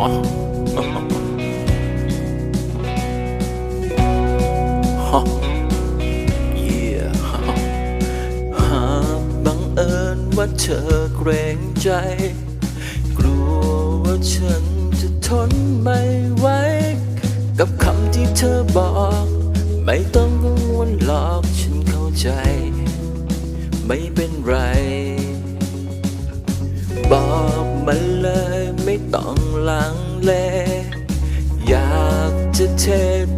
ฮะ yeah หากบังเอิญว่าเธอเกรงใจ กลัวว่าฉันจะทนไม่ไหว กับคำที่เธอบอก ไม่ต้องกังวลหรอกฉันเข้าใจ ไม่เป็นไร ลังเล อยากจะเท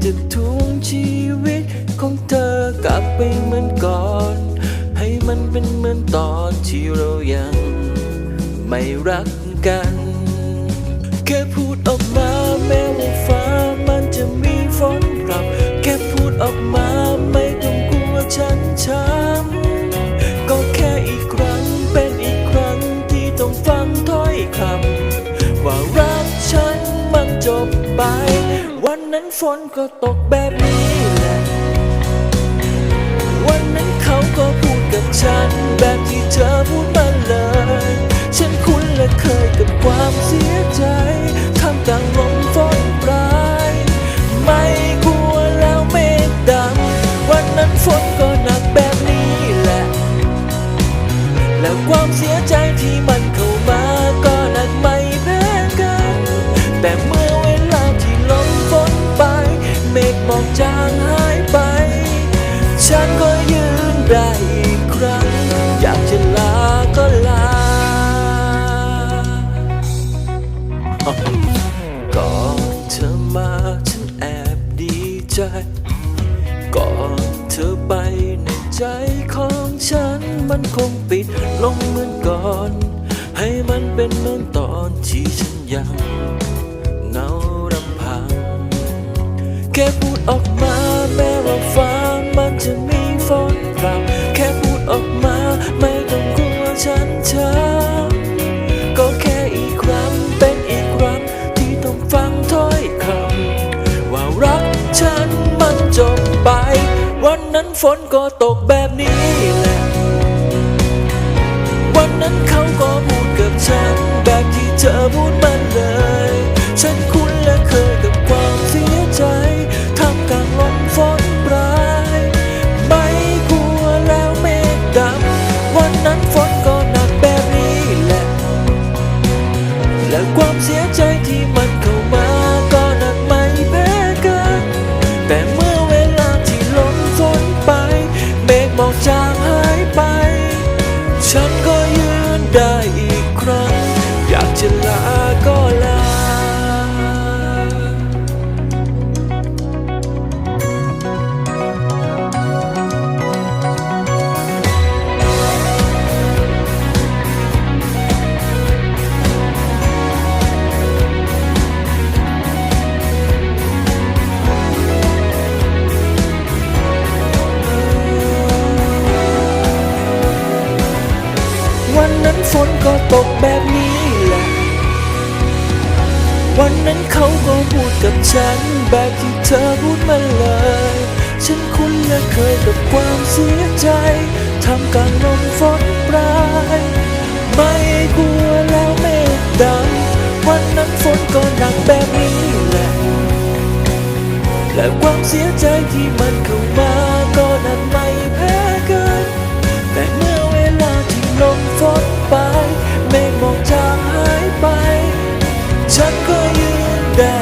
จะทุ่งชีวิตของเธอกลับไปเหมือนก่อน ให้มันเป็นเหมือนตอนที่เรายัง ไม่รักกัน แค่พูดออกมาแม้ว่าฟ้ามันจะมีฝนพรำแค่พูดออกมาไม่ต้องกลัวฉันช้ำก็แค่อีกครั้งเป็นอีกครั้งที่ต้องฟังถ้อยคำว่ารัก จบไป วันนั้นฝนก็ตกแบบนี้แหละ วันนั้นเขาก็พูดกับฉัน แบบที่เธอพูดมาเลย ฉันคุ้นและเคยกับความเสียใจทำกลางลมฝนปลาย ไม่กลัวแล้วเมฆดำวันนั้นฝนก็หนักแบบนี้แหละ แล้วความเสียใจที่มันเข้ามาก็หนักไม่แพ้กันแต่ เมฆหมอกจางหายไป ฉันก็ยืนได้อีกครั้ง อยากจะลาก็ลา ก่อนเธอมาฉันแอบดีใจ ก่อนเธอไปในใจของฉันมันคงปิดลงเหมือนก่อน ให้มันเป็นเหมือนตอนที่ฉันยัง ออกมาแม้ว่าฟ้ามันจะมีฝนพรำแค่พูดออกมาไม่ต้องกลัวฉันช้ำก็แค่อีกครั้งเป็นอีกครั้งที่ต้องฟังถ้อยคำว่ารักฉันมันจบไป วันนั้นฝนก็ตกแบบนี้แหละวันนั้นเขาก็พูดกับฉันแบบที่เธอพูดมาเลย ฝนก็ตกแบบนี้แหละ วันนั้นเขาก็พูดกับฉัน แบบที่เธอพูดมาเลย ฉันคุ้นและเคยกับความเสียใจทำกลางลมฝนปลาย ไม่กลัวแล้วเมฆดำวันนั้นฝนก็หนักแบบนี้แหละ และความเสียใจที่มันเข้ามา 찾고 있는데